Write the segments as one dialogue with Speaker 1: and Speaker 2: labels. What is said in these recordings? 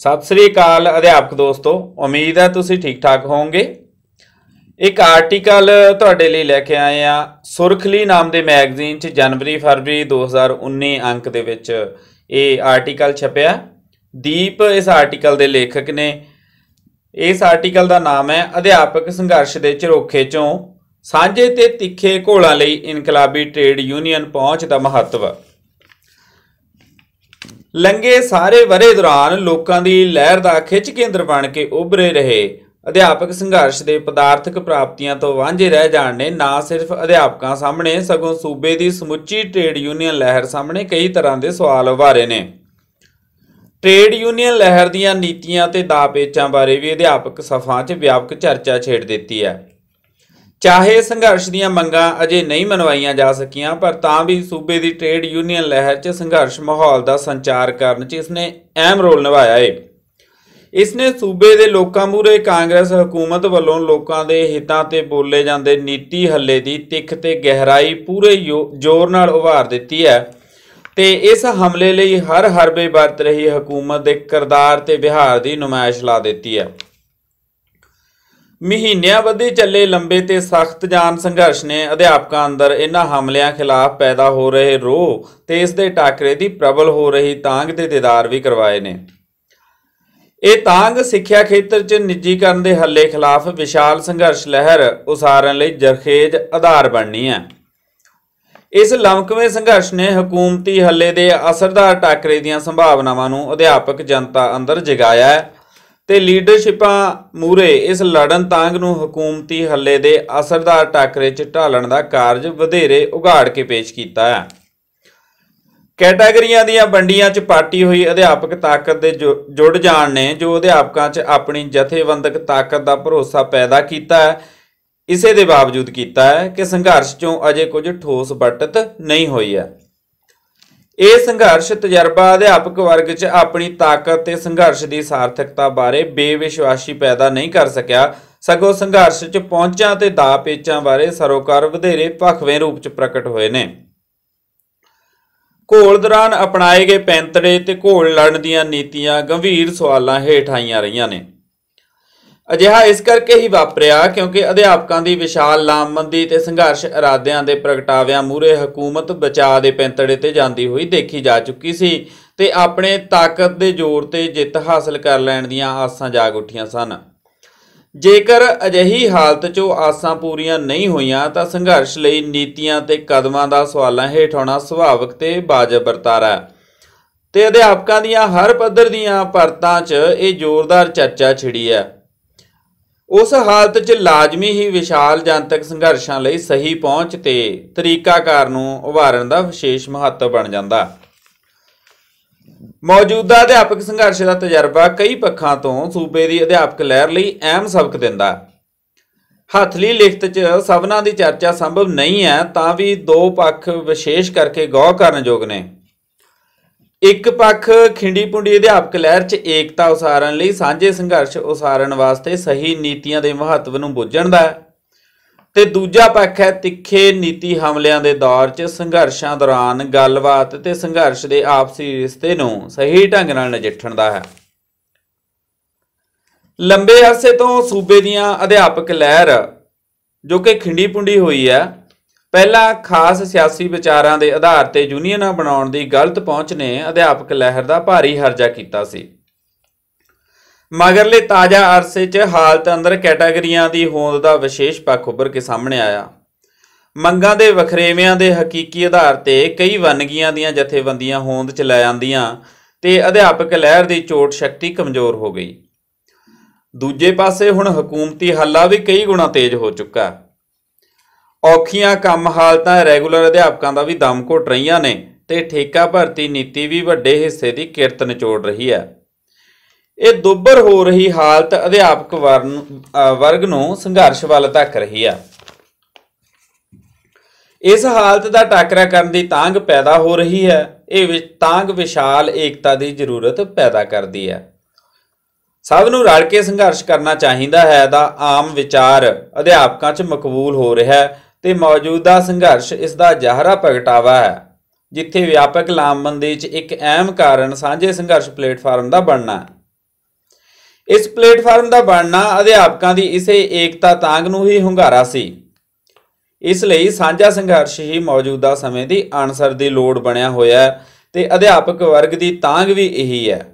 Speaker 1: ਸਤਿ ਸ੍ਰੀ ਅਕਾਲ ਅਧਿਆਪਕ ਦੋਸਤੋ, ਉਮੀਦ ਹੈ ਤੁਸੀਂ ਠੀਕ ਠਾਕ ਹੋਵੋਗੇ। ਇੱਕ ਆਰਟੀਕਲ ਤੁਹਾਡੇ ਲਈ ਲੈ ਕੇ ਆਏ ਆ ਸੁਰਖਲੀ ਨਾਮ ਦੇ ਮੈਗਜ਼ੀਨ 'ਚ ਜਨਵਰੀ ਫਰਵਰੀ 2019 ਅੰਕ ਦੇ ਵਿੱਚ ਇਹ ਆਰਟੀਕਲ ਛਪਿਆ। ਦੀਪ ਇਸ ਆਰਟੀਕਲ ਦੇ ਲੇਖਕ ਨੇ। ਇਸ ਆਰਟੀਕਲ ਦਾ ਨਾਮ ਹੈ, ਅਧਿਆਪਕ ਸੰਘਰਸ਼ ਦੇ ਝਰੋਖੇ 'ਚੋਂ ਸਾਂਝੇ ਤੇ ਤਿੱਖੇ ਘੋਲਾਂ ਲਈ ਇਨਕਲਾਬੀ ਟ੍ਰੇਡ ਯੂਨੀਅਨ ਪਹੁੰਚ ਦਾ ਮਹੱਤਵ। ਲੰਗੇ ਸਾਰੇ ਵਰੇ ਦੌਰਾਨ ਲੋਕਾਂ ਦੀ ਲਹਿਰ ਦਾ ਖਿੱਚ ਕੇਂਦਰ ਬਣ ਕੇ ਉਭਰੇ ਰਹੇ। ਅਧਿਆਪਕ ਸੰਘਰਸ਼ ਦੇ ਪਦਾਰਥਕ ਪ੍ਰਾਪਤੀਆਂ ਤੋਂ ਵਾਂਝੇ ਰਹਿ ਜਾਣ ਨੇ, ਨਾ ਸਿਰਫ ਅਧਿਆਪਕਾਂ ਸਾਹਮਣੇ, ਸਗੋਂ ਸੂਬੇ ਦੀ ਸਮੁੱਚੀ ਟ੍ਰੇਡ ਯੂਨੀਅਨ ਲਹਿਰ ਸਾਹਮਣੇ ਕਈ ਤਰ੍ਹਾਂ ਦੇ ਸਵਾਲ ਉਭਾਰੇ ਨੇ। ਟ੍ਰੇਡ ਯੂਨੀਅਨ ਲਹਿਰ ਦੀਆਂ ਨੀਤੀਆਂ ਤੇ ਦਾਅਪੇਚਾਂ ਬਾਰੇ ਵੀ ਅਧਿਆਪਕ ਸਫਾਂ 'ਚ ਵਿਆਪਕ ਚਰਚਾ ਛੇੜ ਦਿੱਤੀ ਹੈ। ਚਾਹੇ ਸੰਘਰਸ਼ ਦੀਆਂ ਮੰਗਾਂ ਅਜੇ ਨਹੀਂ ਮਨਵਾਈਆਂ ਜਾ ਸਕੀਆਂ, ਪਰ ਤਾਂ ਵੀ ਸੂਬੇ ਦੀ ਟ੍ਰੇਡ ਯੂਨੀਅਨ ਲਹਿਰ 'ਚ ਸੰਘਰਸ਼ ਮਾਹੌਲ ਦਾ ਸੰਚਾਰ ਕਰਨ 'ਚ ਇਸਨੇ ਅਹਿਮ ਰੋਲ ਨਿਭਾਇਆ ਏ। ਇਸਨੇ ਸੂਬੇ ਦੇ ਲੋਕਾਂ ਮੂਰੇ ਕਾਂਗਰਸ ਹਕੂਮਤ ਵੱਲੋਂ ਲੋਕਾਂ ਦੇ ਹਿੱਤਾਂ ਤੇ ਬੋਲੇ ਜਾਂਦੇ ਨੀਤੀ ਹੱਲੇ ਦੀ ਤਿੱਖ ਤੇ ਗਹਿਰਾਈ ਪੂਰੇ ਜ਼ੋਰ ਨਾਲ ਉਭਾਰ ਦਿੱਤੀ ਹੈ ਤੇ ਇਸ ਹਮਲੇ ਲਈ ਹਰ ਹਰਬੇ ਵਰਤ ਰਹੀ ਹਕੂਮਤ ਦੇ ਕਿਰਦਾਰ ਤੇ ਵਿਹਾਰ ਦੀ ਨੁਮਾਇਸ਼ ਲਾ ਦਿੱਤੀ ਹੈ। ਮਹੀਨਿਆਂ ਬੱਧੀ ਚੱਲੇ ਲੰਬੇ ਤੇ ਸਖਤ ਜਾਨ ਸੰਘਰਸ਼ ਨੇ ਅਧਿਆਪਕਾਂ ਅੰਦਰ ਇਹਨਾਂ ਹਮਲਿਆਂ ਖਿਲਾਫ ਪੈਦਾ ਹੋ ਰਹੇ ਰੋਹ ਤੇ ਇਸ ਦੇ ਟਾਕਰੇ ਦੀ ਪ੍ਰਬਲ ਹੋ ਰਹੀ ਤਾਂਗ ਦੇ ਦੀਦਾਰ ਵੀ ਕਰਵਾਏ ਨੇ। ਇਹ ਤਾਂਗ ਸਿੱਖਿਆ ਖੇਤਰ 'ਚ ਨਿੱਜੀਕਰਨ ਦੇ ਹੱਲੇ ਖਿਲਾਫ ਵਿਸ਼ਾਲ ਸੰਘਰਸ਼ ਲਹਿਰ ਉਸਾਰਨ ਲਈ ਜਰਖੇਜ ਆਧਾਰ ਬਣਨੀ ਹੈ। ਇਸ ਲਮਕਵੇਂ ਸੰਘਰਸ਼ ਨੇ ਹਕੂਮਤੀ ਹੱਲੇ ਦੇ ਅਸਰਦਾਰ ਟਾਕਰੇ ਦੀਆਂ ਸੰਭਾਵਨਾਵਾਂ ਨੂੰ ਅਧਿਆਪਕ ਜਨਤਾ ਅੰਦਰ ਜਗਾਇਆ ਤੇ ਲੀਡਰਸ਼ਿਪਾਂ ਮੂਰੇ ਇਸ ਲੜਨ ਤਾਂਗ ਨੂੰ ਹਕੂਮਤੀ ਹੱਲੇ ਦੇ ਅਸਰਦਾਰ ਟਾਕਰੇ 'ਚ ਢਾਲਣ ਦਾ ਕਾਰਜ ਵਧੇਰੇ ਉਗਾੜ ਕੇ ਪੇਸ਼ ਕੀਤਾ ਹੈ। ਕੈਟਾਗਰੀਆਂ ਦੀਆਂ ਵੰਡੀਆਂ 'ਚ ਪਾਟੀ ਹੋਈ ਅਧਿਆਪਕ ਤਾਕਤ ਦੇ ਜੁੜ ਜਾਣ ਨੇ, ਜੋ ਅਧਿਆਪਕਾਂ 'ਚ ਆਪਣੀ ਜਥੇਬੰਦਕ ਤਾਕਤ ਦਾ ਭਰੋਸਾ ਪੈਦਾ ਕੀਤਾ ਹੈ। ਇਸੇ ਦੇ ਬਾਵਜੂਦ ਕੀਤਾ ਹੈ ਕਿ ਸੰਘਰਸ਼ 'ਚੋਂ ਅਜੇ ਕੁਝ ਠੋਸ ਬਟਤ ਨਹੀਂ ਹੋਈ ਹੈ। ਇਹ ਸੰਘਰਸ਼ ਤਜਰਬਾ ਅਧਿਆਪਕ ਵਰਗ 'ਚ ਆਪਣੀ ਤਾਕਤ ਤੇ ਸੰਘਰਸ਼ ਦੀ ਸਾਰਥਕਤਾ ਬਾਰੇ ਬੇਵਿਸ਼ਵਾਸੀ ਪੈਦਾ ਨਹੀਂ ਕਰ ਸਕਿਆ। ਸਗੋਂ ਸੰਘਰਸ਼ 'ਚ ਪਹੁੰਚਾਂ ਤੇ ਦਾ ਪੇਚਾਂ ਬਾਰੇ ਸਰੋਕਾਰ ਵਧੇਰੇ ਭਖਵੇਂ ਰੂਪ 'ਚ ਪ੍ਰਗਟ ਹੋਏ ਨੇ। ਘੋਲ ਦੌਰਾਨ ਅਪਣਾਏ ਗਏ ਪੈਂਤੜੇ ਤੇ ਘੋਲ ਲੜਨ ਦੀਆਂ ਨੀਤੀਆਂ ਗੰਭੀਰ ਸਵਾਲਾਂ ਹੇਠ ਆਈਆਂ ਰਹੀਆਂ ਨੇ। ਅਜਿਹਾ ਇਸ ਕਰਕੇ ਹੀ ਵਾਪਰਿਆ ਕਿਉਂਕਿ ਅਧਿਆਪਕਾਂ ਦੀ ਵਿਸ਼ਾਲ ਲਾਮਬੰਦੀ ਤੇ ਸੰਘਰਸ਼ ਇਰਾਦਿਆਂ ਦੇ ਪ੍ਰਗਟਾਵਿਆਂ ਮੂਰੇ ਹਕੂਮਤ ਬਚਾਅ ਦੇ ਪੈਂਤੜੇ ਤੇ ਜਾਂਦੀ ਹੋਈ ਦੇਖੀ ਜਾ ਚੁੱਕੀ ਸੀ ਤੇ ਆਪਣੇ ਤਾਕਤ ਦੇ ਜ਼ੋਰ ਤੇ ਜਿੱਤ ਹਾਸਲ ਕਰ ਲੈਣ ਦੀਆਂ ਆਸਾਂ ਜਾਗ ਉੱਠੀਆਂ ਸਨ। ਜੇਕਰ ਅਜਿਹੀ ਹਾਲਤ 'ਚੋਂ ਆਸਾਂ ਪੂਰੀਆਂ ਨਹੀਂ ਹੋਈਆਂ ਤਾਂ ਸੰਘਰਸ਼ ਲਈ ਨੀਤੀਆਂ ਤੇ ਕਦਮਾਂ ਦਾ ਸਵਾਲਾਂ ਹੇਠ ਆਉਣਾ ਸੁਭਾਵਿਕ ਤੇ ਵਾਜਬ ਵਰਤਾਰਾ ਤੇ ਅਧਿਆਪਕਾਂ ਦੀਆਂ ਹਰ ਪੱਧਰ ਦੀਆਂ ਪਰਤਾਂ 'ਚ ਇਹ ਜ਼ੋਰਦਾਰ ਚਰਚਾ ਛਿੜੀ ਹੈ। ਉਸ ਹਾਲਤ 'ਚ ਲਾਜ਼ਮੀ ਹੀ ਵਿਸ਼ਾਲ ਜਨਤਕ ਸੰਘਰਸ਼ਾਂ ਲਈ ਸਹੀ ਪਹੁੰਚ ਤੇ ਤਰੀਕਾਕਾਰ ਨੂੰ ਉਭਾਰਨ ਦਾ ਵਿਸ਼ੇਸ਼ ਮਹੱਤਵ ਬਣ ਜਾਂਦਾ। ਮੌਜੂਦਾ ਅਧਿਆਪਕ ਸੰਘਰਸ਼ ਦਾ ਤਜਰਬਾ ਕਈ ਪੱਖਾਂ ਤੋਂ ਸੂਬੇ ਦੀ ਅਧਿਆਪਕ ਲਹਿਰ ਲਈ ਅਹਿਮ ਸਬਕ ਦਿੰਦਾ। ਹੱਥਲੀ ਲਿਖਤ 'ਚ ਸਭਨਾਂ ਦੀ ਚਰਚਾ ਸੰਭਵ ਨਹੀਂ ਹੈ, ਤਾਂ ਵੀ ਦੋ ਪੱਖ ਵਿਸ਼ੇਸ਼ ਕਰਕੇ ਗੌਰ ਕਰਨ ਯੋਗ ਨੇ। ਇੱਕ ਪੱਖ ਖਿੰਡੀ ਪੁੰਡੀ ਅਧਿਆਪਕ ਲਹਿਰ 'ਚ ਏਕਤਾ ਉਸਾਰਨ ਲਈ ਸਾਂਝੇ ਸੰਘਰਸ਼ ਉਸਾਰਨ ਵਾਸਤੇ ਸਹੀ ਨੀਤੀਆਂ ਦੇ ਮਹੱਤਵ ਨੂੰ ਬੁੱਝਣ ਦਾ ਤੇ ਦੂਜਾ ਪੱਖ ਹੈ ਤਿੱਖੇ ਨੀਤੀ ਹਮਲਿਆਂ ਦੇ ਦੌਰ 'ਚ ਸੰਘਰਸ਼ਾਂ ਦੌਰਾਨ ਗੱਲਬਾਤ ਤੇ ਸੰਘਰਸ਼ ਦੇ ਆਪਸੀ ਰਿਸ਼ਤੇ ਨੂੰ ਸਹੀ ਢੰਗ ਨਾਲ ਨਜਿੱਠਣ ਦਾ ਹੈ। ਲੰਬੇ ਅਰਸੇ ਤੋਂ ਸੂਬੇ ਦੀਆਂ ਅਧਿਆਪਕ ਲਹਿਰ, ਜੋ ਕਿ ਖਿੰਡੀ ਪੁੰਡੀ ਹੋਈ ਹੈ ਪਹਿਲਾਂ ਖਾਸ ਸਿਆਸੀ ਵਿਚਾਰਾਂ ਦੇ ਆਧਾਰ ਤੇ ਯੂਨੀਅਨਾਂ ਬਣਾਉਣ ਦੀ ਗਲਤ ਪਹੁੰਚ ਨੇ ਅਧਿਆਪਕ ਲਹਿਰ ਦਾ ਭਾਰੀ ਹਰਜਾ ਕੀਤਾ ਸੀ। ਮਗਰਲੇ ਤਾਜ਼ਾ ਅਰਸੇ 'ਚ ਹਾਲਤ ਅੰਦਰ ਕੈਟਾਗਰੀਆਂ ਦੀ ਹੋਂਦ ਦਾ ਵਿਸ਼ੇਸ਼ ਪੱਖ ਉੱਭਰ ਕੇ ਸਾਹਮਣੇ ਆਇਆ। ਮੰਗਾਂ ਦੇ ਵਖਰੇਵਿਆਂ ਦੇ ਹਕੀਕੀ ਆਧਾਰ ਤੇ ਕਈ ਵੰਨਗੀਆਂ ਦੀਆਂ ਜਥੇਬੰਦੀਆਂ ਹੋਂਦ 'ਚ ਲੈ ਆਂਦੀਆਂ ਤੇ ਅਧਿਆਪਕ ਲਹਿਰ ਦੀ ਚੋਟ ਸ਼ਕਤੀ ਕਮਜ਼ੋਰ ਹੋ ਗਈ। ਦੂਜੇ ਪਾਸੇ ਹੁਣ ਹਕੂਮਤੀ ਹੱਲਾ ਵੀ ਕਈ ਗੁਣਾ ਤੇਜ਼ ਹੋ ਚੁੱਕਾ ਔਖੀਆਂ ਕੰਮ ਹਾਲਤਾਂ ਰੈਗੂਲਰ ਅਧਿਆਪਕਾਂ ਦਾ ਵੀ ਦਮ ਘੁੱਟ ਰਹੀਆਂ ਨੇ ਤੇ ਠੇਕਾ ਭਰਤੀ ਨੀਤੀ ਵੀ ਵੱਡੇ ਹਿੱਸੇ ਦੀ ਕਿਰਤ ਨਿਚੋੜ ਰਹੀ ਹੈ। ਇਹ ਦੁੱਬਰ ਹੋ ਰਹੀ ਹਾਲਤ ਅਧਿਆਪਕ ਵਰਗ ਨੂੰ ਸੰਘਰਸ਼ ਵੱਲ ਧੱਕ ਰਹੀ ਹੈ ਇਸ ਹਾਲਤ ਦਾ ਟਾਕਰਾ ਕਰਨ ਦੀ ਤਾਂਗ ਪੈਦਾ ਹੋ ਰਹੀ ਹੈ। ਇਹ ਤਾਂਗ ਵਿਸ਼ਾਲ ਏਕਤਾ ਦੀ ਜ਼ਰੂਰਤ ਪੈਦਾ ਕਰਦੀ ਹੈ। ਸਭ ਨੂੰ ਰਲ ਕੇ ਸੰਘਰਸ਼ ਕਰਨਾ ਚਾਹੀਦਾ ਹੈ ਦਾ ਆਮ ਵਿਚਾਰ ਅਧਿਆਪਕਾਂ 'ਚ ਮਕਬੂਲ ਹੋ ਰਿਹਾ ਹੈ। ਤੇ ਮੌਜੂਦਾ ਸੰਘਰਸ਼ ਇਸ ਦਾ ਜ਼ਾਹਰਾ ਪ੍ਰਗਟਾਵਾ ਹੈ, ਜਿੱਥੇ ਵਿਆਪਕ ਲਾਮਬੰਦੀ 'ਚ ਇੱਕ ਅਹਿਮ ਕਾਰਨ ਸਾਂਝੇ ਸੰਘਰਸ਼ ਪਲੇਟਫਾਰਮ ਦਾ ਬਣਨਾ ਹੈ। ਇਸ ਪਲੇਟਫਾਰਮ ਦਾ ਬਣਨਾ ਅਧਿਆਪਕਾਂ ਦੀ ਇਸੇ ਏਕਤਾ ਤਾਂਗ ਨੂੰ ਹੀ ਹੁੰਗਾਰਾ ਸੀ। ਇਸ ਲਈ ਸਾਂਝਾ ਸੰਘਰਸ਼ ਹੀ ਮੌਜੂਦਾ ਸਮੇਂ ਦੀ ਅਨਸਰ ਦੀ ਲੋੜ ਬਣਿਆ ਹੋਇਆ ਹੈ ਤੇ ਅਧਿਆਪਕ ਵਰਗ ਦੀ ਤਾਂਗ ਵੀ ਇਹੀ ਹੈ।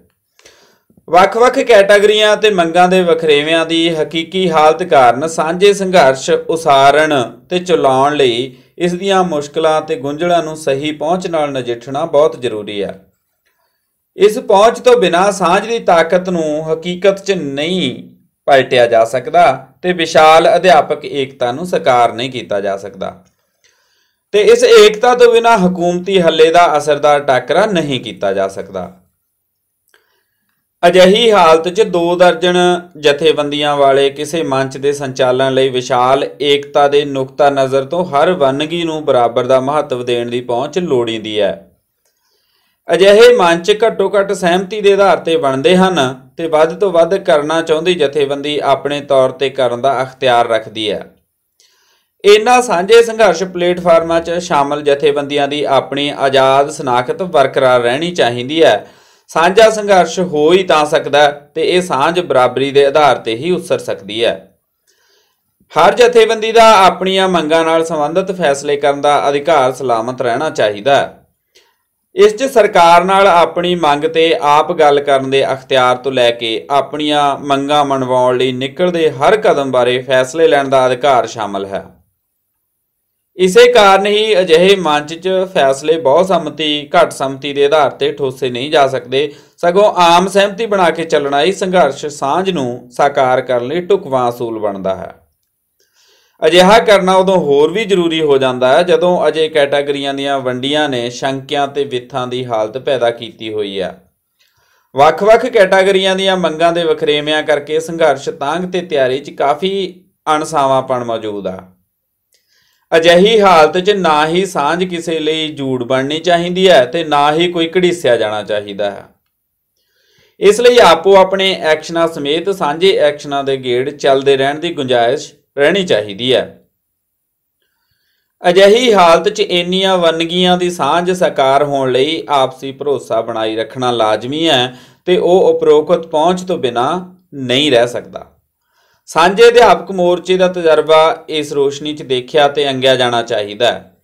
Speaker 1: ਵੱਖ-ਵੱਖ ਕੈਟਾਗਰੀਆਂ ਤੇ ਮੰਗਾਂ ਦੇ ਵਖਰੇਵਿਆਂ ਦੀ ਹਕੀਕੀ ਹਾਲਤ ਕਾਰਨ ਸਾਂਝੇ ਸੰਘਰਸ਼ ਉਸਾਰਨ ਤੇ ਚਲਾਉਣ ਲਈ ਇਸ ਦੀਆਂ ਮੁਸ਼ਕਲਾਂ ਤੇ ਗੁੰਝਲਾਂ ਨੂੰ ਸਹੀ ਪਹੁੰਚ ਨਾਲ ਨਜਿੱਠਣਾ ਬਹੁਤ ਜ਼ਰੂਰੀ ਹੈ। ਇਸ ਪਹੁੰਚ ਤੋਂ ਬਿਨਾਂ ਸਾਂਝ ਦੀ ਤਾਕਤ ਨੂੰ ਹਕੀਕਤ 'ਚ ਨਹੀਂ ਪਲਟਿਆ ਜਾ ਸਕਦਾ ਤੇ ਵਿਸ਼ਾਲ ਅਧਿਆਪਕ ਏਕਤਾ ਨੂੰ ਸਾਕਾਰ ਨਹੀਂ ਕੀਤਾ ਜਾ ਸਕਦਾ। ਤੇ ਇਸ ਏਕਤਾ ਤੋਂ ਬਿਨਾਂ ਹਕੂਮਤੀ ਹੱਲੇ ਦਾ ਅਸਰਦਾਰ ਟਾਕਰਾ ਨਹੀਂ ਕੀਤਾ ਜਾ ਸਕਦਾ। ਅਜਿਹੀ ਹਾਲਤ 'ਚ ਦੋ ਦਰਜਨ ਜਥੇਬੰਦੀਆਂ ਵਾਲੇ ਕਿਸੇ ਮੰਚ ਦੇ ਸੰਚਾਲਨ ਲਈ ਵਿਸ਼ਾਲ ਏਕਤਾ ਦੇ ਨੁਕਤਾ ਨਜ਼ਰ ਤੋਂ ਹਰ ਵੰਨਗੀ ਨੂੰ ਬਰਾਬਰ ਦਾ ਮਹੱਤਵ ਦੇਣ ਦੀ ਪਹੁੰਚ ਲੋੜੀਂਦੀ ਹੈ। ਅਜਿਹੇ ਮੰਚ ਘੱਟੋ ਘੱਟ ਸਹਿਮਤੀ ਦੇ ਆਧਾਰ ਤੇ ਬਣਦੇ ਹਨ ਤੇ ਵੱਧ ਤੋਂ ਵੱਧ ਕਰਨਾ ਚਾਹੁੰਦੀ ਜਥੇਬੰਦੀ ਆਪਣੇ ਤੌਰ ਤੇ ਕਰਨ ਦਾ ਅਖਤਿਆਰ ਰੱਖਦੀ ਹੈ। ਇਹਨਾਂ ਸਾਂਝੇ ਸੰਘਰਸ਼ ਪਲੇਟਫਾਰਮਾਂ 'ਚ ਸ਼ਾਮਲ ਜਥੇਬੰਦੀਆਂ ਦੀ ਆਪਣੀ ਆਜ਼ਾਦ ਸਨਾਖਤ ਬਰਕਰਾਰ ਰਹਿਣੀ ਚਾਹੀਦੀ ਹੈ। ਸਾਂਝਾ ਸੰਘਰਸ਼ ਹੋ ਹੀ ਤਾਂ ਸਕਦਾ ਹੈ ਤੇ ਇਹ ਸਾਂਝ ਬਰਾਬਰੀ ਦੇ ਆਧਾਰ ਤੇ ਹੀ ਉਸਰ ਸਕਦੀ ਹੈ। ਹਰ ਜਥੇਬੰਦੀ ਦਾ ਆਪਣੀਆਂ ਮੰਗਾਂ ਨਾਲ ਸੰਬੰਧਿਤ ਫੈਸਲੇ ਕਰਨ ਦਾ ਅਧਿਕਾਰ ਸਲਾਮਤ ਰਹਿਣਾ ਚਾਹੀਦਾ ਹੈ। ਇਸ 'ਚ ਸਰਕਾਰ ਨਾਲ ਆਪਣੀ ਮੰਗ ਤੇ ਆਪ ਗੱਲ ਕਰਨ ਦੇ ਅਖਤਿਆਰ ਤੋਂ ਲੈ ਕੇ ਆਪਣੀਆਂ ਮੰਗਾਂ ਮਨਵਾਉਣ ਲਈ ਨਿਕਲਦੇ ਹਰ ਕਦਮ ਬਾਰੇ ਫੈਸਲੇ ਲੈਣ ਦਾ ਅਧਿਕਾਰ ਸ਼ਾਮਲ ਹੈ। ਇਸੇ ਕਾਰਨ ਹੀ ਅਜਿਹੇ ਮੰਚ 'ਚ ਫੈਸਲੇ ਬਹੁਤ ਸੰਮਤੀ, ਘੱਟ ਸੰਮਤੀ ਦੇ ਆਧਾਰ ਤੇ ਠੋਸੇ ਨਹੀਂ ਜਾ ਸਕਦੇ। ਸਗੋਂ ਆਮ ਸਹਿਮਤੀ ਬਣਾ ਕੇ ਚੱਲਣਾ ਹੀ ਸੰਘਰਸ਼ ਸਾਂਝ ਨੂੰ ਸਾਕਾਰ ਕਰਨ ਲਈ ਢੁਕਵਾਂ ਅਸੂਲ ਬਣਦਾ ਹੈ। ਅਜਿਹਾ ਕਰਨਾ ਉਦੋਂ ਹੋਰ ਵੀ ਜ਼ਰੂਰੀ ਹੋ ਜਾਂਦਾ ਹੈ ਜਦੋਂ ਅਜੇ ਕੈਟਾਗਰੀਆਂ ਦੀਆਂ ਵੰਡੀਆਂ ਨੇ ਸ਼ੰਕਿਆਂ ਤੇ ਵਿਥਾਂ ਦੀ ਹਾਲਤ ਪੈਦਾ ਕੀਤੀ ਹੋਈ ਹੈ। ਵੱਖ-ਵੱਖ ਕੈਟਾਗਰੀਆਂ ਦੀਆਂ ਮੰਗਾਂ ਦੇ ਵਖਰੇਵਿਆਂ ਕਰਕੇ ਸੰਘਰਸ਼ ਤਾਂਗ ਤੇ ਤਿਆਰੀ 'ਚ ਕਾਫੀ ਅਣਸਾਵਾਂਪਣ ਮੌਜੂਦ ਆ। ਅਜਿਹੀ ਹਾਲਤ 'ਚ ਨਾ ਹੀ ਸਾਂਝ ਕਿਸੇ ਲਈ ਜੂੜ ਬਣਨੀ ਚਾਹੀਦੀ ਹੈ ਤੇ ਨਾ ਹੀ ਕੋਈ ਘੜੀਸਿਆ ਜਾਣਾ ਚਾਹੀਦਾ ਹੈ। ਇਸ ਲਈ ਆਪੋ ਆਪਣੇ ਐਕਸ਼ਨਾਂ ਸਮੇਤ ਸਾਂਝੇ ਐਕਸ਼ਨਾਂ ਦੇ ਗੇੜ ਚੱਲਦੇ ਰਹਿਣ ਦੀ ਗੁੰਜਾਇਸ਼ ਰਹਿਣੀ ਚਾਹੀਦੀ ਹੈ। ਅਜਿਹੀ ਹਾਲਤ 'ਚ ਇੰਨੀਆਂ ਵੰਨਗੀਆਂ ਦੀ ਸਾਂਝ ਸਾਕਾਰ ਹੋਣ ਲਈ ਆਪਸੀ ਭਰੋਸਾ ਬਣਾਈ ਰੱਖਣਾ ਲਾਜ਼ਮੀ ਹੈ ਤੇ ਉਹ ਉਪਰੋਕਤ ਪਹੁੰਚ ਤੋਂ ਬਿਨਾ ਨਹੀਂ ਰਹਿ ਸਕਦਾ। ਸਾਂਝੇ ਅਧਿਆਪਕ ਮੋਰਚੇ ਦਾ ਤਜਰਬਾ ਇਸ ਰੋਸ਼ਨੀ 'ਚ ਦੇਖਿਆ ਤੇ ਅੰਗਿਆ ਜਾਣਾ ਚਾਹੀਦਾ ਹੈ।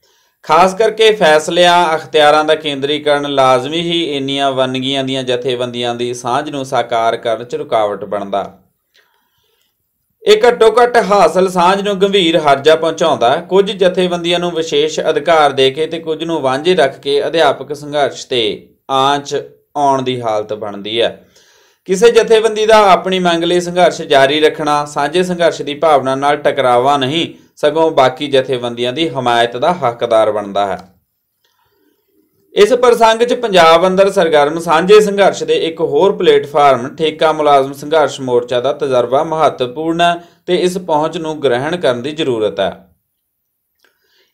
Speaker 1: ਖਾਸ ਕਰਕੇ ਫੈਸਲਿਆਂ, ਅਖਤਿਆਰਾਂ ਦਾ ਕੇਂਦਰੀਕਰਨ ਲਾਜ਼ਮੀ ਹੀ ਇੰਨੀਆਂ ਵੰਨਗੀਆਂ ਦੀਆਂ ਜਥੇਬੰਦੀਆਂ ਦੀ ਸਾਂਝ ਨੂੰ ਸਾਕਾਰ ਕਰਨ 'ਚ ਰੁਕਾਵਟ ਬਣਦਾ। ਇਹ ਘੱਟੋ ਘੱਟ ਹਾਸਲ ਸਾਂਝ ਨੂੰ ਗੰਭੀਰ ਹਰਜਾ ਪਹੁੰਚਾਉਂਦਾ ਕੁਝ ਜਥੇਬੰਦੀਆਂ ਨੂੰ ਵਿਸ਼ੇਸ਼ ਅਧਿਕਾਰ ਦੇ ਕੇ ਤੇ ਕੁਝ ਨੂੰ ਵਾਂਝੇ ਰੱਖ ਕੇ ਅਧਿਆਪਕ ਸੰਘਰਸ਼ ਤੇ ਆਂਚ ਆਉਣ ਦੀ ਹਾਲਤ ਬਣਦੀ ਹੈ। ਕਿਸੇ ਜਥੇਬੰਦੀ ਦਾ ਆਪਣੀ ਮੰਗ ਲਈ ਸੰਘਰਸ਼ ਜਾਰੀ ਰੱਖਣਾ, ਸਾਂਝੇ ਸੰਘਰਸ਼ ਦੀ ਭਾਵਨਾ ਨਾਲ ਟਕਰਾਵਾ ਨਹੀਂ, ਸਗੋਂ ਬਾਕੀ ਜਥੇਬੰਦੀਆਂ ਦੀ ਹਮਾਇਤ ਦਾ ਹੱਕਦਾਰ ਬਣਦਾ ਹੈ। ਇਸ ਪ੍ਰਸੰਗ 'ਚ ਪੰਜਾਬ ਅੰਦਰ ਸਰਗਰਮ ਸਾਂਝੇ ਸੰਘਰਸ਼ ਦੇ ਇੱਕ ਹੋਰ ਪਲੇਟਫਾਰਮ, ਠੇਕਾ ਮੁਲਾਜ਼ਮ ਸੰਘਰਸ਼ ਮੋਰਚਾ ਦਾ ਤਜਰਬਾ ਮਹੱਤਵਪੂਰਨ ਹੈ ਤੇ ਇਸ ਪਹੁੰਚ ਨੂੰ ਗ੍ਰਹਿਣ ਕਰਨ ਦੀ ਜ਼ਰੂਰਤ ਹੈ।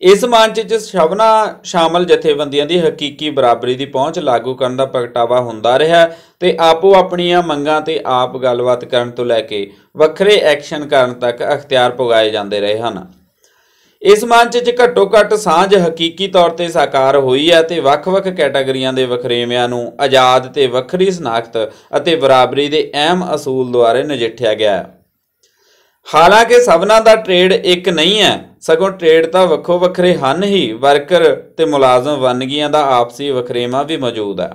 Speaker 1: ਇਸ ਮੰਚ 'ਚ ਸ਼ਬਨਾ ਸ਼ਾਮਲ ਜਥੇਬੰਦੀਆਂ ਦੀ ਹਕੀਕੀ ਬਰਾਬਰੀ ਦੀ ਪਹੁੰਚ ਲਾਗੂ ਕਰਨ ਦਾ ਪ੍ਰਗਟਾਵਾ ਹੁੰਦਾ ਰਿਹਾ ਤੇ ਆਪੋ ਆਪਣੀਆਂ ਮੰਗਾਂ ਤੇ ਆਪ ਗੱਲਬਾਤ ਕਰਨ ਤੋਂ ਲੈ ਕੇ ਵੱਖਰੇ ਐਕਸ਼ਨ ਕਰਨ ਤੱਕ ਅਖਤਿਆਰ ਪੁਗਾਏ ਜਾਂਦੇ ਰਹੇ ਹਨ। ਇਸ ਮੰਚ 'ਚ ਘੱਟੋ ਘੱਟ ਸਾਂਝ ਹਕੀਕੀ ਤੌਰ ਤੇ ਸਾਕਾਰ ਹੋਈ ਹੈ ਤੇ ਵੱਖ-ਵੱਖ ਕੈਟਾਗਰੀਆਂ ਦੇ ਵਖਰੇਵਿਆਂ ਨੂੰ ਆਜ਼ਾਦ ਤੇ ਵੱਖਰੀ ਸਨਾਖਤ ਅਤੇ ਬਰਾਬਰੀ ਦੇ ਅਹਿਮ ਅਸੂਲ ਦੁਆਰੇ ਨਜਿੱਠਿਆ ਗਿਆ ਹੈ। ਹਾਲਾਂਕਿ ਸਭਨਾਂ ਦਾ ਟ੍ਰੇਡ ਇੱਕ ਨਹੀਂ ਹੈ ਸਗੋਂ ਟ੍ਰੇਡ ਤਾਂ ਵੱਖੋ ਵੱਖਰੇ ਹਨ ਹੀ, ਵਰਕਰ ਤੇ ਮੁਲਾਜ਼ਮ ਵੰਨਗੀਆਂ ਦਾ ਆਪਸੀ ਵਖਰੇਵਾ ਵੀ ਮੌਜੂਦ ਹੈ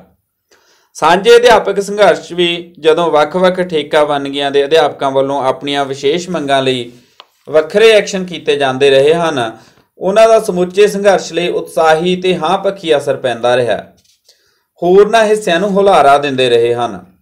Speaker 1: ਸਾਂਝੇ ਅਧਿਆਪਕ ਸੰਘਰਸ਼ ਵੀ ਜਦੋਂ ਵੱਖ-ਵੱਖ ਠੇਕਾ ਵੰਨਗੀਆਂ ਦੇ ਅਧਿਆਪਕਾਂ ਵੱਲੋਂ ਆਪਣੀਆਂ ਵਿਸ਼ੇਸ਼ ਮੰਗਾਂ ਲਈ ਵੱਖਰੇ ਐਕਸ਼ਨ ਕੀਤੇ ਜਾਂਦੇ ਰਹੇ ਹਨ, ਉਹਨਾਂ ਦਾ ਸਮੁੱਚੇ ਸੰਘਰਸ਼ ਲਈ ਉਤਸ਼ਾਹੀ ਤੇ ਹਾਂ ਪੱਖੀ ਅਸਰ ਪੈਂਦਾ ਰਿਹਾ। ਹੋਰਨਾਂ ਹਿੱਸਿਆਂ ਨੂੰ ਹੁਲਾਰਾ ਦਿੰਦੇ ਰਹੇ ਹਨ।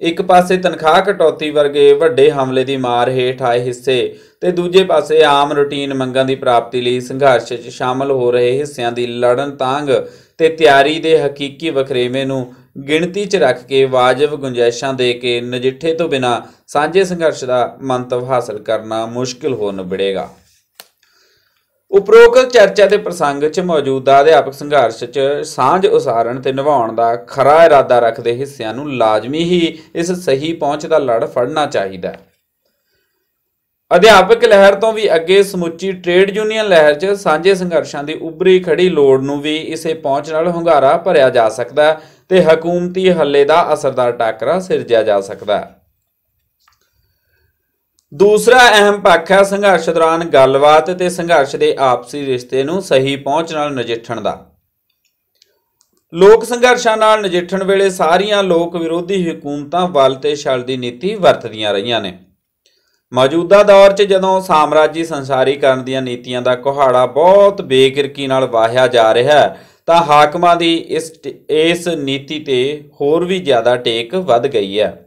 Speaker 1: ਇੱਕ ਪਾਸੇ ਤਨਖਾਹ ਕਟੌਤੀ ਵਰਗੇ ਵੱਡੇ ਹਮਲੇ ਦੀ ਮਾਰ ਹੇਠ ਆਏ ਹਿੱਸੇ ਤੇ ਦੂਜੇ ਪਾਸੇ ਆਮ ਰੁਟੀਨ ਮੰਗਾਂ ਦੀ ਪ੍ਰਾਪਤੀ ਲਈ ਸੰਘਰਸ਼ 'ਚ ਸ਼ਾਮਲ ਹੋ ਰਹੇ ਹਿੱਸਿਆਂ ਦੀ ਲੜਨ ਤਾਂਗ ਤੇ ਤਿਆਰੀ ਦੇ ਹਕੀਕੀ ਵਖਰੇਵੇਂ ਨੂੰ ਗਿਣਤੀ 'ਚ ਰੱਖ ਕੇ ਵਾਜਬ ਗੁੰਜਾਇਸ਼ਾਂ ਦੇ ਕੇ ਨਜਿੱਠੇ ਤੋਂ ਬਿਨਾ ਸਾਂਝੇ ਸੰਘਰਸ਼ ਦਾ ਮੰਤਵ ਹਾਸਲ ਕਰਨਾ ਮੁਸ਼ਕਿਲ ਹੋ ਨਿਬੜੇਗਾ। ਉਪਰੋਕਤ ਚਰਚਾ ਦੇ ਪ੍ਰਸੰਗ 'ਚ ਮੌਜੂਦਾ ਅਧਿਆਪਕ ਸੰਘਰਸ਼ 'ਚ ਸਾਂਝ ਉਸਾਰਨ ਤੇ ਨਿਭਾਉਣ ਦਾ ਖਰਾ ਇਰਾਦਾ ਰੱਖਦੇ ਹਿੱਸਿਆਂ ਨੂੰ ਲਾਜ਼ਮੀ ਹੀ ਇਸ ਸਹੀ ਪਹੁੰਚ ਦਾ ਲੜ ਫੜਨਾ ਚਾਹੀਦਾ ਹੈ। ਅਧਿਆਪਕ ਲਹਿਰ ਤੋਂ ਵੀ ਅੱਗੇ ਸਮੁੱਚੀ ਟ੍ਰੇਡ ਯੂਨੀਅਨ ਲਹਿਰ 'ਚ ਸਾਂਝੇ ਸੰਘਰਸ਼ਾਂ ਦੀ ਉੱਭਰੀ ਖੜੀ ਲੋੜ ਨੂੰ ਵੀ ਇਸੇ ਪਹੁੰਚ ਨਾਲ ਹੁੰਗਾਰਾ ਭਰਿਆ ਜਾ ਸਕਦਾ ਤੇ ਹਕੂਮਤੀ ਹੱਲੇ ਦਾ ਅਸਰਦਾਰ ਟਾਕਰਾ ਸਿਰਜਿਆ ਜਾ ਸਕਦਾ ਹੈ। ਦੂਸਰਾ ਅਹਿਮ ਪੱਖ ਹੈ ਸੰਘਰਸ਼ ਦੌਰਾਨ ਗੱਲਬਾਤ ਤੇ ਸੰਘਰਸ਼ ਦੇ ਆਪਸੀ ਰਿਸ਼ਤੇ ਨੂੰ ਸਹੀ ਪਹੁੰਚ ਨਾਲ ਨਜਿੱਠਣ ਦਾ। ਲੋਕ ਸੰਘਰਸ਼ਾਂ ਨਾਲ ਨਜਿੱਠਣ ਵੇਲੇ ਸਾਰੀਆਂ ਲੋਕ ਵਿਰੋਧੀ ਹਕੂਮਤਾਂ ਵੱਲ ਤੇ ਛਲ ਦੀ ਨੀਤੀ ਵਰਤਦੀਆਂ ਰਹੀਆਂ ਨੇ। ਮੌਜੂਦਾ ਦੌਰ 'ਚ ਜਦੋਂ ਸਾਮਰਾਜੀ ਸੰਸਾਰੀਕਰਨ ਦੀਆਂ ਨੀਤੀਆਂ ਦਾ ਕੁਹਾੜਾ ਬਹੁਤ ਬੇਕਿਰਕੀ ਨਾਲ ਵਾਹਿਆ ਜਾ ਰਿਹਾ ਹੈ, ਤਾਂ ਹਾਕਮਾਂ ਦੀ ਇਸ ਇਸ ਨੀਤੀ ਤੇ ਹੋਰ ਵੀ ਜ਼ਿਆਦਾ ਟੇਕ ਵੱਧ ਗਈ ਹੈ।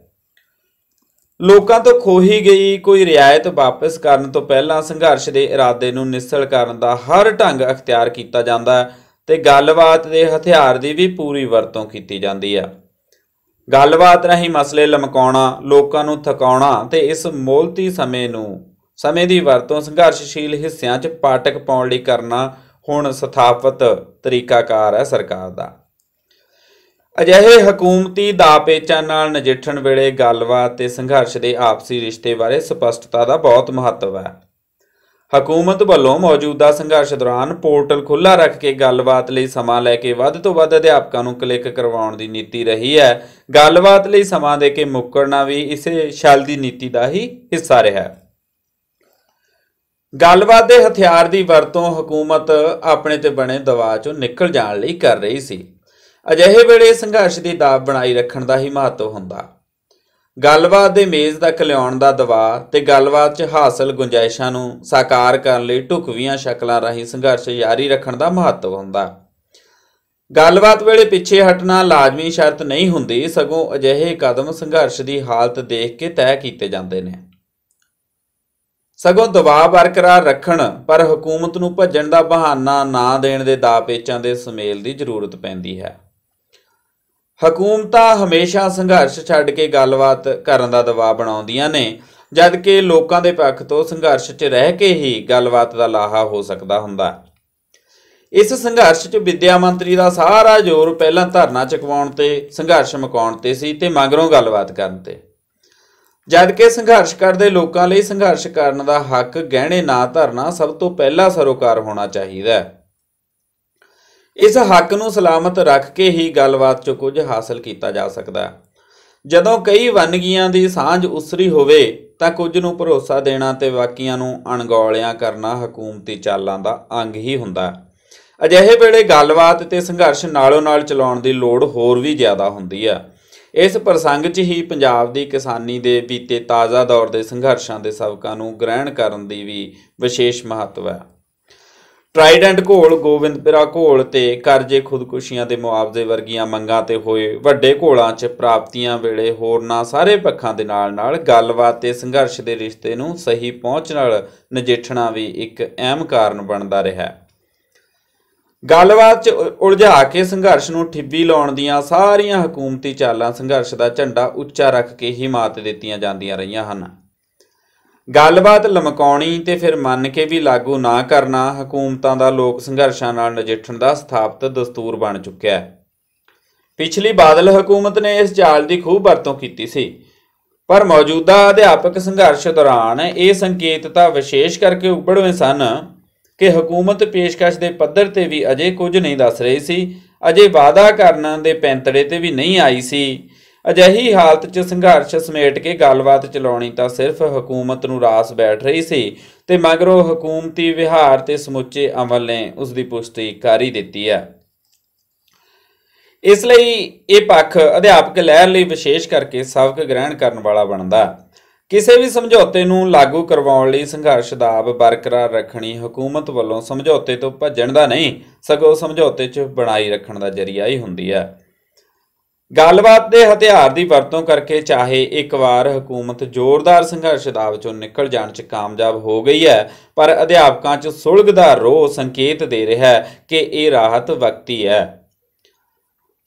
Speaker 1: ਲੋਕਾਂ ਤੋਂ ਖੋਹੀ ਗਈ ਕੋਈ ਰਿਆਇਤ ਵਾਪਸ ਕਰਨ ਤੋਂ ਪਹਿਲਾਂ ਸੰਘਰਸ਼ ਦੇ ਇਰਾਦੇ ਨੂੰ ਨਿਸਲ ਕਰਨ ਦਾ ਹਰ ਢੰਗ ਅਖਤਿਆਰ ਕੀਤਾ ਜਾਂਦਾ ਹੈ ਤੇ ਗੱਲਬਾਤ ਦੇ ਹਥਿਆਰ ਦੀ ਵੀ ਪੂਰੀ ਵਰਤੋਂ ਕੀਤੀ ਜਾਂਦੀ ਹੈ। ਗੱਲਬਾਤ ਰਾਹੀਂ ਮਸਲੇ ਲਮਕਾਉਣਾ, ਲੋਕਾਂ ਨੂੰ ਥਕਾਉਣਾ ਤੇ ਇਸ ਮੋਲਤੀ ਸਮੇਂ ਨੂੰ, ਸਮੇਂ ਦੀ ਵਰਤੋਂ ਸੰਘਰਸ਼ਸ਼ੀਲ ਹਿੱਸਿਆਂ 'ਚ ਪਾਟਕ ਪਾਉਣ ਲਈ ਕਰਨਾ ਹੁਣ ਸਥਾਪਿਤ ਤਰੀਕਾਕਾਰ ਹੈ ਸਰਕਾਰ ਦਾ। ਅਜਿਹੇ ਹਕੂਮਤੀ ਦਾਪੇਚਾਂ ਨਾਲ ਨਜਿੱਠਣ ਵੇਲੇ ਗੱਲਬਾਤ ਤੇ ਸੰਘਰਸ਼ ਦੇ ਆਪਸੀ ਰਿਸ਼ਤੇ ਬਾਰੇ ਸਪਸ਼ਟਤਾ ਦਾ ਬਹੁਤ ਮਹੱਤਵ ਹੈ। ਹਕੂਮਤ ਵੱਲੋਂ ਮੌਜੂਦਾ ਸੰਘਰਸ਼ ਦੌਰਾਨ ਪੋਰਟਲ ਖੁੱਲਾ ਰੱਖ ਕੇ ਗੱਲਬਾਤ ਲਈ ਸਮਾਂ ਲੈ ਕੇ ਵੱਧ ਤੋਂ ਵੱਧ ਅਧਿਆਪਕਾਂ ਨੂੰ ਕਲਿੱਕ ਕਰਵਾਉਣ ਦੀ ਨੀਤੀ ਰਹੀ ਹੈ। ਗੱਲਬਾਤ ਲਈ ਸਮਾਂ ਦੇ ਕੇ ਮੁੱਕਰਨਾ ਵੀ ਇਸੇ ਛਲ ਦੀ ਨੀਤੀ ਦਾ ਹੀ ਹਿੱਸਾ ਰਿਹਾ ਹੈ। ਗੱਲਬਾਤ ਦੇ ਹਥਿਆਰ ਦੀ ਵਰਤੋਂ ਹਕੂਮਤ ਆਪਣੇ ਤੇ ਬਣੇ ਦਬਾਅ ਚੋਂ ਨਿਕਲ ਜਾਣ ਲਈ ਕਰ ਰਹੀ ਸੀ। ਅਜਿਹੇ ਵੇਲੇ ਸੰਘਰਸ਼ ਦੀ ਦਾਬ ਬਣਾਈ ਰੱਖਣ ਦਾ ਹੀ ਮਹੱਤਵ ਹੁੰਦਾ। ਗੱਲਬਾਤ ਦੇ ਮੇਜ਼ ਤੱਕ ਲਿਆਉਣ ਦਾ ਦਬਾਅ ਤੇ ਗੱਲਬਾਤ 'ਚ ਹਾਸਲ ਗੁੰਜਾਇਸ਼ਾਂ ਨੂੰ ਸਾਕਾਰ ਕਰਨ ਲਈ ਢੁਕਵੀਆਂ ਸ਼ਕਲਾਂ ਰਾਹੀਂ ਸੰਘਰਸ਼ ਜਾਰੀ ਰੱਖਣ ਦਾ ਮਹੱਤਵ ਹੁੰਦਾ। ਗੱਲਬਾਤ ਵੇਲੇ ਪਿੱਛੇ ਹਟਣਾ ਲਾਜ਼ਮੀ ਸ਼ਰਤ ਨਹੀਂ ਹੁੰਦੀ, ਸਗੋਂ ਅਜਿਹੇ ਕਦਮ ਸੰਘਰਸ਼ ਦੀ ਹਾਲਤ ਦੇਖ ਕੇ ਤੈਅ ਕੀਤੇ ਜਾਂਦੇ ਨੇ। ਸਗੋਂ ਦਬਾਅ ਬਰਕਰਾਰ ਰੱਖਣ, ਪਰ ਹਕੂਮਤ ਨੂੰ ਭੱਜਣ ਦਾ ਬਹਾਨਾ ਨਾ ਦੇਣ ਦੇ ਦਾਅਪੇਚਾਂ ਦੇ ਸੁਮੇਲ ਦੀ ਜ਼ਰੂਰਤ ਪੈਂਦੀ ਹੈ। ਹਕੂਮਤਾਂ ਹਮੇਸ਼ਾ ਸੰਘਰਸ਼ ਛੱਡ ਕੇ ਗੱਲਬਾਤ ਕਰਨ ਦਾ ਦਬਾਅ ਬਣਾਉਂਦੀਆਂ ਨੇ, ਜਦ ਕਿ ਲੋਕਾਂ ਦੇ ਪੱਖ ਤੋਂ ਸੰਘਰਸ਼ 'ਚ ਰਹਿ ਕੇ ਹੀ ਗੱਲਬਾਤ ਦਾ ਲਾਹਾ ਹੋ ਸਕਦਾ ਹੁੰਦਾ ਇਸ ਸੰਘਰਸ਼ 'ਚ ਵਿੱਦਿਆ ਮੰਤਰੀ ਦਾ ਸਾਰਾ ਜ਼ੋਰ ਪਹਿਲਾਂ ਧਰਨਾ ਚੁਕਵਾਉਣ ਤੇ, ਸੰਘਰਸ਼ ਮੁਕਾਉਣ ਤੇ ਸੀ ਤੇ ਮਗਰੋਂ ਗੱਲਬਾਤ ਕਰਨ ਤੇ। ਜਦ ਕਿ ਸੰਘਰਸ਼ ਕਰਦੇ ਲੋਕਾਂ ਲਈ ਸੰਘਰਸ਼ ਕਰਨ ਦਾ ਹੱਕ ਗਹਿਣੇ ਨਾ ਧਰਨਾ ਸਭ ਤੋਂ ਪਹਿਲਾ ਸਰੋਕਾਰ ਹੋਣਾ ਚਾਹੀਦਾ ਹੈ। ਇਸ ਹੱਕ ਨੂੰ ਸਲਾਮਤ ਰੱਖ ਕੇ ਹੀ ਗੱਲਬਾਤ 'ਚ ਕੁਝ ਹਾਸਲ ਕੀਤਾ ਜਾ ਸਕਦਾ ਹੈ। ਜਦੋਂ ਕਈ ਵੰਨਗੀਆਂ ਦੀ ਸਾਂਝ ਉਸਰੀ ਹੋਵੇ, ਤਾਂ ਕੁਝ ਨੂੰ ਭਰੋਸਾ ਦੇਣਾ ਤੇ ਬਾਕੀਆਂ ਨੂੰ ਅਣਗੌਲਿਆਂ ਕਰਨਾ ਹਕੂਮਤੀ ਚਾਲਾਂ ਦਾ ਅੰਗ ਹੀ ਹੁੰਦਾ ਅਜਿਹੇ ਵੇਲੇ ਗੱਲਬਾਤ ਤੇ ਸੰਘਰਸ਼ ਨਾਲੋਂ ਨਾਲ ਚਲਾਉਣ ਦੀ ਲੋੜ ਹੋਰ ਵੀ ਜ਼ਿਆਦਾ ਹੁੰਦੀ ਹੈ। ਇਸ ਪ੍ਰਸੰਗ 'ਚ ਹੀ ਪੰਜਾਬ ਦੀ ਕਿਸਾਨੀ ਦੇ ਬੀਤੇ ਤਾਜ਼ਾ ਦੌਰ ਦੇ ਸੰਘਰਸ਼ਾਂ ਦੇ ਸਬਕਾਂ ਨੂੰ ਗ੍ਰਹਿਣ ਕਰਨ ਦੀ ਵੀ ਵਿਸ਼ੇਸ਼ ਮਹੱਤਵ ਹੈ। ਟ੍ਰਾਈਡੈਂਟ ਘੋਲ ਗੋਬਿੰਦਪੁਰਾ ਘੋਲ ਤੇ ਕਰਜ਼ੇ ਖੁਦਕੁਸ਼ੀਆਂ ਦੇ ਮੁਆਵਜ਼ੇ ਵਰਗੀਆਂ ਮੰਗਾਂ ਤੇ ਹੋਏ ਵੱਡੇ ਘੋਲਾਂ 'ਚ ਪ੍ਰਾਪਤੀਆਂ ਵੇਲੇ ਹੋਰਨਾਂ ਸਾਰੇ ਪੱਖਾਂ ਦੇ ਨਾਲ-ਨਾਲ ਗੱਲਬਾਤ ਤੇ ਸੰਘਰਸ਼ ਦੇ ਰਿਸ਼ਤੇ ਨੂੰ ਸਹੀ ਪਹੁੰਚ ਨਾਲ ਨਜਿੱਠਣਾ ਵੀ ਇੱਕ ਅਹਿਮ ਕਾਰਨ ਬਣਦਾ ਰਿਹਾ। ਹੈ ਗੱਲਬਾਤ 'ਚ ਉ- ਉਲਝਾ ਕੇ ਸੰਘਰਸ਼ ਨੂੰ ਠਿੱਬੀ ਲਾਉਣ ਦੀਆਂ ਸਾਰੀਆਂ ਹਕੂਮਤੀ ਚਾਲਾਂ ਸੰਘਰਸ਼ ਦਾ ਝੰਡਾ ਉੱਚਾ ਰੱਖ ਕੇ ਹੀ ਮਾਤ ਦਿੱਤੀਆਂ ਜਾਂਦੀਆਂ ਰਹੀਆਂ ਹਨ। ਗੱਲਬਾਤ ਲਮਕਾਉਣੀ ਤੇ ਫਿਰ ਮੰਨ ਕੇ ਵੀ ਲਾਗੂ ਨਾ ਕਰਨਾ ਹਕੂਮਤਾਂ ਦਾ ਲੋਕ ਸੰਘਰਸ਼ਾਂ ਨਾਲ ਨਜਿੱਠਣ ਦਾ ਸਥਾਪਿਤ ਦਸਤੂਰ ਬਣ ਚੁੱਕਿਆ ਹੈ। ਪਿਛਲੀ ਬਾਦਲ ਹਕੂਮਤ ਨੇ ਇਸ ਜਾਲ ਦੀ ਖੂਬ ਵਰਤੋਂ ਕੀਤੀ ਸੀ, ਪਰ ਮੌਜੂਦਾ ਅਧਿਆਪਕ ਸੰਘਰਸ਼ ਦੌਰਾਨ ਇਹ ਸੰਕੇਤ ਤਾਂ ਵਿਸ਼ੇਸ਼ ਕਰਕੇ ਉੱਭੜ ਸਨ ਕਿ ਹਕੂਮਤ ਪੇਸ਼ਕਸ਼ ਦੇ ਪੱਧਰ ਤੇ ਵੀ ਅਜੇ ਕੁਝ ਨਹੀਂ ਦੱਸ ਰਹੀ ਸੀ, ਅਜੇ ਵਾਅਦਾ ਕਰਨ ਦੇ ਪੈਂਤੜੇ ਤੇ ਵੀ ਨਹੀਂ ਆਈ ਸੀ। ਅਜਿਹੀ ਹਾਲਤ 'ਚ ਸੰਘਰਸ਼ ਸਮੇਟ ਕੇ ਗੱਲਬਾਤ ਚਲਾਉਣੀ ਤਾਂ ਸਿਰਫ ਹਕੂਮਤ ਨੂੰ ਰਾਸ ਬੈਠ ਰਹੀ ਸੀ ਤੇ ਮਗਰੋਂ ਹਕੂਮਤੀ ਵਿਹਾਰ ਤੇ ਸਮੁੱਚੇ ਅਮਲ ਨੇ ਉਸ ਦੀ ਪੁਸ਼ਟੀ ਕਰ ਹੀ ਦਿੱਤੀ ਹੈ। ਇਸ ਲਈ ਇਹ ਪੱਖ ਅਧਿਆਪਕ ਲਹਿਰ ਲਈ ਵਿਸ਼ੇਸ਼ ਕਰਕੇ ਸਬਕ ਗ੍ਰਹਿਣ ਕਰਨ ਵਾਲਾ ਬਣਦਾ। ਕਿਸੇ ਵੀ ਸਮਝੌਤੇ ਨੂੰ ਲਾਗੂ ਕਰਵਾਉਣ ਲਈ ਸੰਘਰਸ਼ ਦਾਬ ਬਰਕਰਾਰ ਰੱਖਣੀ ਹਕੂਮਤ ਵੱਲੋਂ ਸਮਝੌਤੇ ਤੋਂ ਭੱਜਣ ਦਾ ਨਹੀਂ, ਸਗੋਂ ਸਮਝੌਤੇ 'ਚ ਬਣਾਈ ਰੱਖਣ ਦਾ ਜਰੀਆ ਹੀ ਹੁੰਦੀ ਹੈ। ਗੱਲਬਾਤ ਦੇ ਹਥਿਆਰ ਦੀ ਵਰਤੋਂ ਕਰਕੇ ਚਾਹੇ ਇੱਕ ਵਾਰ ਹਕੂਮਤ ਜ਼ੋਰਦਾਰ ਸੰਘਰਸ਼ ਦਾ ਵਿੱਚੋਂ ਨਿਕਲ ਜਾਣ 'ਚ ਕਾਮਯਾਬ ਹੋ ਗਈ ਹੈ, ਪਰ ਅਧਿਆਪਕਾਂ 'ਚ ਸੁਲਗ ਦਾ ਰੋਹ ਸੰਕੇਤ ਦੇ ਰਿਹਾ ਹੈ ਕਿ ਇਹ ਰਾਹਤ ਵਕਤੀ ਹੈ।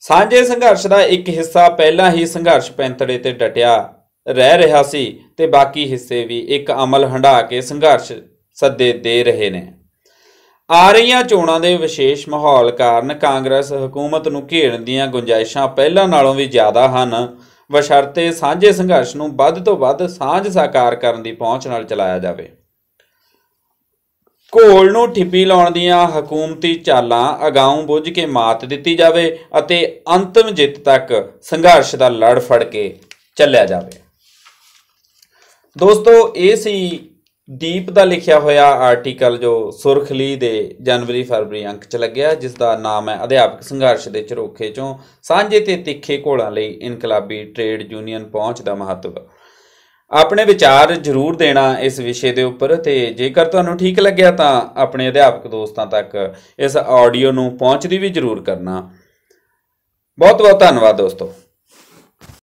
Speaker 1: ਸਾਂਝੇ ਸੰਘਰਸ਼ ਦਾ ਇੱਕ ਹਿੱਸਾ ਪਹਿਲਾਂ ਹੀ ਸੰਘਰਸ਼ ਪੈਂਤੜੇ ਤੇ ਡਟਿਆ ਰਹਿ ਰਿਹਾ ਸੀ ਤੇ ਬਾਕੀ ਹਿੱਸੇ ਵੀ ਇੱਕ ਅਮਲ ਹੰਢਾ ਕੇ ਸੰਘਰਸ਼ ਸੱਦੇ ਦੇ ਰਹੇ ਨੇ। ਆ ਰਹੀਆਂ ਚੋਣਾਂ ਦੇ ਵਿਸ਼ੇਸ਼ ਮਾਹੌਲ ਕਾਰਨ ਕਾਂਗਰਸ ਹਕੂਮਤ ਨੂੰ ਘੇਰਨ ਦੀਆਂ ਗੁੰਜਾਇਸ਼ਾਂ ਪਹਿਲਾਂ ਨਾਲੋਂ ਵੀ ਜ਼ਿਆਦਾ ਹਨ। ਬਸ਼ਰਤੇ ਸਾਂਝੇ ਸੰਘਰਸ਼ ਨੂੰ ਵੱਧ ਤੋਂ ਵੱਧ ਸਾਂਝ ਸਾਕਾਰ ਕਰਨ ਦੀ ਪਹੁੰਚ ਨਾਲ ਚਲਾਇਆ ਜਾਵੇ। ਘੋਲ ਨੂੰ ਠਿੱਪੀ ਲਾਉਣ ਦੀਆਂ ਹਕੂਮਤੀ ਚਾਲਾਂ ਅਗਾਉਂ ਬੁੱਝ ਕੇ ਮਾਤ ਦਿੱਤੀ ਜਾਵੇ ਅਤੇ ਅੰਤਮ ਜਿੱਤ ਤੱਕ ਸੰਘਰਸ਼ ਦਾ ਲੜ ਫੜ ਕੇ ਚੱਲਿਆ ਜਾਵੇ। ਦੋਸਤੋ, ਇਹ ਸੀ ਦੀਪ ਦਾ ਲਿਖਿਆ ਹੋਇਆ ਆਰਟੀਕਲ ਜੋ ਸੁਰਖਲੀ ਦੇ ਜਨਵਰੀ ਫਰਵਰੀ ਅੰਕ ਚ ਲੱਗਿਆ ਜਿਸ ਦਾ ਨਾਮ ਹੈ ਅਧਿਆਪਕ ਸੰਘਰਸ਼ ਦੇ ਚਰੋਖੇ ਚੋਂ ਸਾਂਝੇ ਤੇ ਤਿੱਖੇ ਘੋਲਾਂ ਲਈ ਇਨਕਲਾਬੀ ਟ੍ਰੇਡ ਯੂਨੀਅਨ ਪਹੁੰਚ ਦਾ ਮਹੱਤਵ। ਆਪਣੇ ਵਿਚਾਰ ਜ਼ਰੂਰ ਦੇਣਾ ਇਸ ਵਿਸ਼ੇ ਦੇ ਉੱਪਰ ਤੇ ਜੇਕਰ ਤੁਹਾਨੂੰ ਠੀਕ ਲੱਗਿਆ ਤਾਂ ਆਪਣੇ ਅਧਿਆਪਕ ਦੋਸਤਾਂ ਤੱਕ ਇਸ ਆਡੀਓ ਨੂੰ ਪਹੁੰਚਦੀ ਵੀ ਜ਼ਰੂਰ ਕਰਨਾ। ਬਹੁਤ ਬਹੁਤ ਧੰਨਵਾਦ ਦੋਸਤੋ।